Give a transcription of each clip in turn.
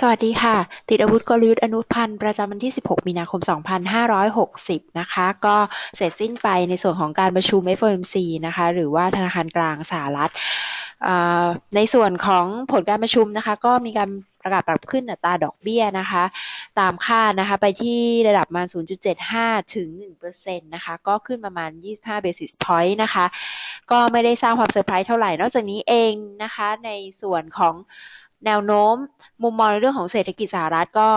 สวัสดีค่ะ ติดอาวุธกลยุทธ์อนุพันธ์ประจำวันที่ 16 มีนาคม 2560 นะคะ ก็เสร็จสิ้นไปในส่วนของการประชุม FOMC นะคะ หรือว่าธนาคารกลางสหรัฐ ในส่วนของผลการประชุมนะคะ ก็มีการประกาศปรับขึ้นอัตราดอกเบี้ยนะคะ ตามคาดนะคะ ไปที่ระดับมา 0.75 ถึง 1%นะคะ ก็ขึ้นประมาณ 25 basis point นะคะ ก็ไม่ได้สร้างความเซอร์ไพรส์เท่าไหร่ นอกจากนี้เองนะคะ ในส่วนของ แนวโน้ม มุมมองในเรื่องของเศรษฐกิจสหรัฐก็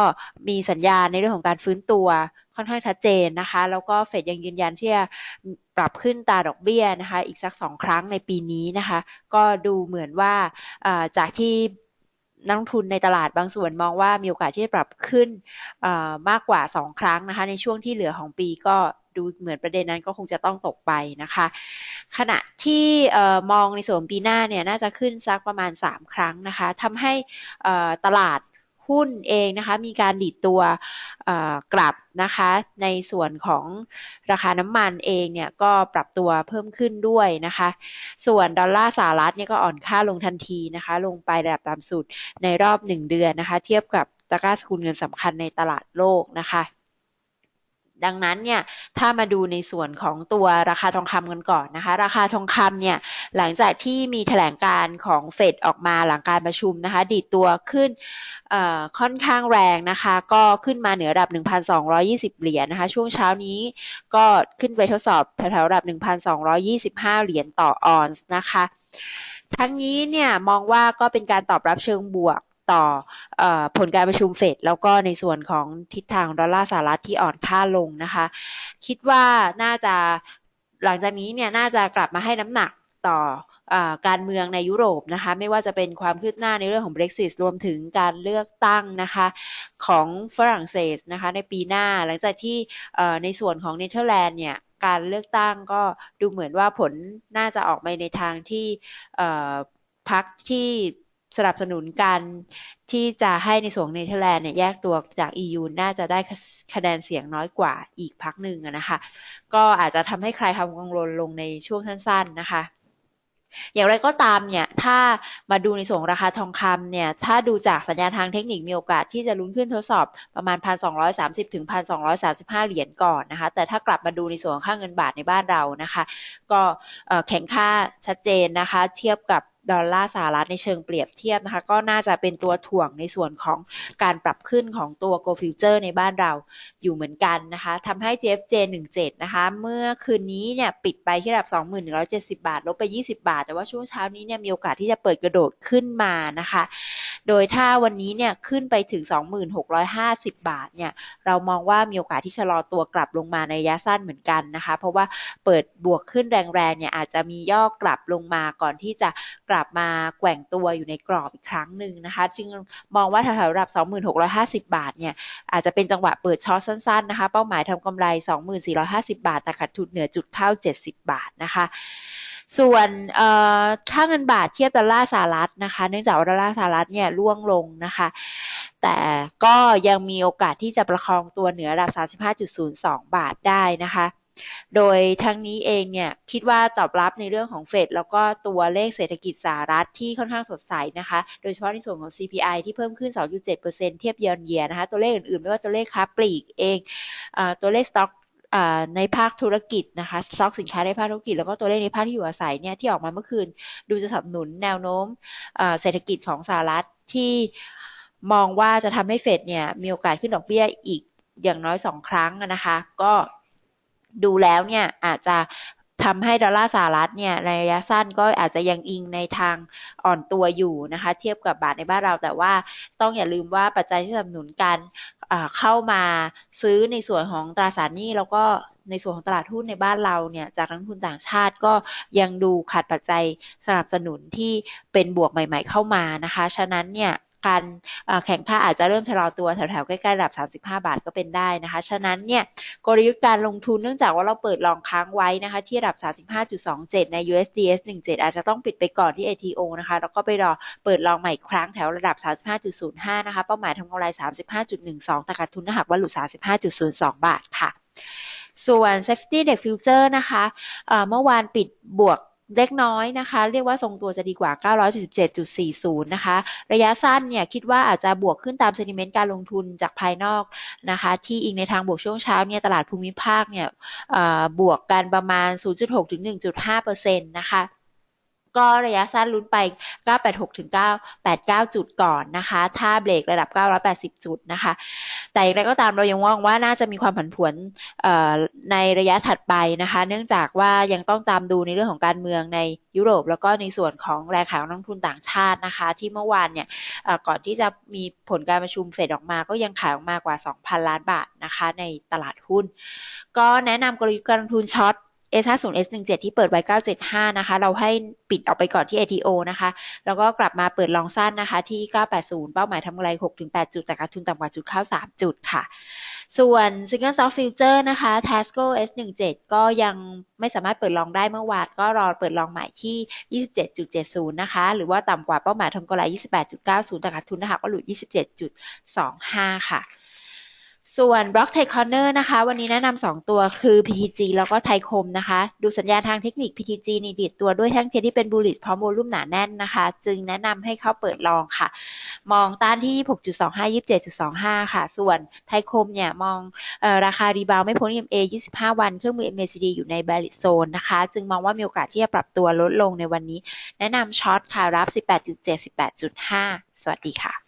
มีสัญญาณในเรื่องของการฟื้นตัวค่อนข้างชัดเจนนะคะ แล้วก็เฟดยังยืนยันที่จะปรับขึ้นตาดอกเบี้ยนะคะ อีกสักสองครั้งในปีนี้นะคะ ก็ดูเหมือนว่าจากที่นักลงทุนในตลาดบางส่วนมองว่ามีโอกาสที่จะปรับขึ้นมากกว่า 2 ครั้งนะคะ ในช่วงที่เหลือของปีก็ดูเหมือนประเด็นนั้นก็คงจะต้องตกไปนะคะ ขณะที่มองในส่วนปีหน้าเนี่ยน่าจะขึ้นสักประมาณ 3 ครั้งนะคะทำให้ตลาดหุ้นเองนะคะมีการดีดตัวกลับนะคะในส่วนของราคาน้ำมันเองเนี่ยก็ปรับตัวเพิ่มขึ้นด้วยนะคะ ส่วนดอลลาร์สหรัฐเนี่ยก็อ่อนค่าลงทันทีนะคะ ลงไประดับตามสุดในรอบ 1 เดือนนะคะ เทียบกับตะกร้าสกุลเงินสำคัญในตลาดโลกนะคะ ดังนั้นเนี่ยถ้ามาดูในส่วนของตัวราคาทองคำกันก่อนนะคะ ราคาทองคำเนี่ยหลังจากที่มีแถลงการของเฟดออกมาหลังการประชุมนะคะ ดีดตัวขึ้นค่อนข้างแรงนะคะ ก็ขึ้นมาเหนือระดับ 1,220 เหรียญนะคะ ช่วงเช้านี้ก็ขึ้นไปทดสอบแถวๆระดับ 1,225 เหรียญต่อออนซ์นะคะ ทั้งนี้เนี่ยมองว่าก็เป็นการตอบรับเชิงบวก ต่ออผลการประชุมเฟดแล้วก็ในส่วนของทิศทางดอลลาร์สหรัฐที่อ่อนค่าลงนะคะ คิดว่าน่าจะหลังจากนี้เนี่ยน่าจะกลับมาให้น้ำหนักต่ออการเมืองในยุโรปนะคะไม่ว่าจะเป็นความคืบหน้าในเรื่องของ Brexit รวมถึงการเลือกตั้งนะคะของฝรั่งเศสนะคะในปีหน้าหลังจากที่ในส่วนของเนเธอร์แลนด์เนี่ยการเลือกตั้งก็ดูเหมือนว่าผลน่าจะออกมาในทางที่พักที่ สนับสนุนการที่จะให้ในส่วนเนเธอร์แลนด์เนี่ยแยกตัวจาก EU น่าจะได้คะแนนเสียงน้อยกว่าอีกพักหนึ่งนะคะ ก็อาจจะทำให้ใครทำกังวลลงในช่วงสั้น ๆนะคะอย่างไรก็ตามเนี่ย ถ้ามาดูในส่วนราคาทองคำเนี่ย ถ้าดูจากสัญญาณทางเทคนิคมีโอกาสที่จะลุ้นขึ้นทดสอบประมาณ 1,230 ถึง 1,235 เหรียญก่อนนะคะ แต่ถ้ากลับมาดูในส่วนค่าเงินบาทในบ้านเรานะคะ ก็แข็งค่าชัดเจนนะคะ เทียบกับ ดอลลาร์สหรัฐในเชิงเปรียบเทียบนะคะก็น่าจะเป็นตัวถ่วงในส่วนของการปรับขึ้นของตัว Go Future ในบ้านเราอยู่เหมือนกันนะคะทำให้ JFJ 17นะคะเมื่อคืนนี้เนี่ยปิดไปที่ระดับ 2170 บาท ลบไป 20 บาท แต่ว่าช่วงเช้านี้เนี่ยมีโอกาสที่จะเปิดกระโดดขึ้นมานะคะ โดยถ้าวันนี้เนี่ยขึ้นไปถึง 2650 บาทเนี่ยเรามองว่ามีโอกาสที่ชะลอตัวกลับลงมาในระยะสั้นเหมือนกันนะคะ เพราะว่าเปิดบวกขึ้นแรงๆเนี่ยอาจจะมีย่อกลับลงมาก่อนที่จะกลับมาแกว่งตัวอยู่ในกรอบอีกครั้งหนึ่งนะคะ จึงมองว่าแถวๆระดับ 2650 บาทเนี่ยอาจจะเป็นจังหวะเปิดช็อตสั้นๆนะคะ เป้าหมายทำกำไร 2450 บาทแต่ขาดทุนเหนือจุดเข้า 70 บาทนะคะ ส่วนค่าเงินบาทเทียบดอลลาร์สหรัฐนะคะ เนื่องจากดอลลาร์สหรัฐเนี่ยร่วงลงนะคะ แต่ก็ยังมีโอกาสที่จะประคองตัวเหนือระดับ 35.02 บาทได้นะคะ โดยทั้งนี้เองเนี่ยคิดว่าตอบรับในเรื่องของเฟดแล้วก็ตัวเลขเศรษฐกิจสหรัฐที่ค่อนข้างสดใสนะคะ โดยเฉพาะในส่วนของ CPI ที่เพิ่มขึ้น 2.7%เทียบเยียร์เยียนะคะ ตัวเลขอื่นๆ ไม่ว่าตัวเลขค้าปลีกเองอตัวเลขสต็อก ในภาคธุรกิจนะคะสต็อกสินค้าในภาคธุรกิจ แล้วก็ตัวเลขในภาคที่อยู่อาศัยเนี่ยที่ออกมาเมื่อคืน ดูจะสนับสนุนแนวโน้มเศรษฐกิจของสหรัฐที่มองว่าจะทำให้เฟดเนี่ยมีโอกาสขึ้นดอกเบี้ยอีกอย่างน้อยสองครั้งนะคะ ก็ดูแล้วเนี่ยอาจจะ ทำให้ดอลลาร์สหรัฐเนี่ยในระยะสั้นก็อาจจะยังอิงในทางอ่อนตัวอยู่นะคะ เทียบกับบาทในบ้านเราแต่ว่าต้องอย่าลืมว่าปัจจัยที่สนับสนุนการเข้ามาซื้อในส่วนของตราสารหนี้แล้วก็ในส่วนของตลาดหุ้นในบ้านเราเนี่ยจากนักทุนต่างชาติก็ยังดูขาดปัจจัยสนับสนุนที่เป็นบวกใหม่ ๆ เข้ามานะคะ ฉะนั้นเนี่ย การแข่งค่าอาจจะเริ่มชะลอตัวแถวๆใกล้ๆระดับ 35 บาทก็เป็นได้นะคะ ฉะนั้นเนี่ยกลยุทธ์การลงทุนเนื่องจากว่าเราเปิดลองค้างไว้นะคะที่ระดับ 35.27 ใน USDS 17 อาจจะต้องปิดไปก่อนที่ ATO นะคะ แล้วก็ไปรอเปิดลองใหม่อีกครั้งแถวระดับ 35.05 นะคะ เป้าหมายทำกำไร 35.12 แต่ขาดทุนถ้าหากว่าหลุด 35.02 บาทค่ะ ส่วน Safety Net Future นะคะ เมื่อวานปิดบวก เล็กน้อยนะคะ เรียกว่าทรงตัวจะดีกว่า 947.40 นะคะ ระยะสั้นเนี่ยคิดว่าอาจจะบวกขึ้นตามเซนิเมนต์การลงทุนจากภายนอกนะคะ ที่อิงในทางบวกช่วงเช้าเนี่ยตลาดภูมิภาคเนี่ยบวกกันประมาณ 0.6 ถึง 1.5%นะคะ ก็ระยะสั้นลุ้นไป 986ถึง989 จุดก่อนนะคะ ถ้าเบรกระดับ 980 จุดนะคะ แต่อย่างไรก็ตามเรายังมองว่าน่าจะมีความผันผวนในระยะถัดไปนะคะ เนื่องจากว่ายังต้องตามดูในเรื่องของการเมืองในยุโรป แล้วก็ในส่วนของแรงขายนักทุนต่างชาตินะคะ ที่เมื่อวานเนี่ยก่อนที่จะมีผลการประชุมเฟดออกมาก็ยังขายออกมากว่า 2,000 ล้านบาทนะคะ ในตลาดหุ้น ก็แนะนำกลยุทธ์การลงทุนช็อต S50 S17 ที่เปิดไว้ 975 นะคะ เราให้ปิดออกไปก่อนที่ ATO นะคะ แล้วก็กลับมาเปิดลองสั้นนะคะ ที่ 980 เป้าหมายทำกำไร 6-8 จุด แต่ขาดทุนต่ำกว่าจุดเข้า 3 จุดค่ะ ส่วน Single Stock Future นะคะ Tasco S17 ก็ยังไม่สามารถเปิดลองได้เมื่อวานก็รอเปิดลองใหม่ที่ 27.70 นะคะ หรือว่าต่ำกว่าเป้าหมายทำกำไร 28.90 แต่ขาดทุนนะคะก็หลุด 27.25 ค่ะ ส่วน Block Tech Corner นะคะ วันนี้แนะนำ2ตัวคือ PTG แล้วก็ไทคมนะคะ ดูสัญญาณทางเทคนิค PTG นี่ดีดตัวด้วยแท่งเทียนที่เป็นบูลลิสพร้อมโวลุ่มหนาแน่นนะคะ จึงแนะนำให้เข้าเปิดลองค่ะ มองต้านที่ 6.25 27.25 ค่ะ ส่วนไทคมเนี่ย มองออราคารีบาวไม่พ้น EMA 25 วัน เครื่องมือ MACD อยู่ใน bearish zone นะคะ จึงมองว่ามีโอกาสที่จะปรับตัวลดลงในวันนี้ แนะนำช็อตค่ะรับ 18.7 18.5 สวัสดีค่ะ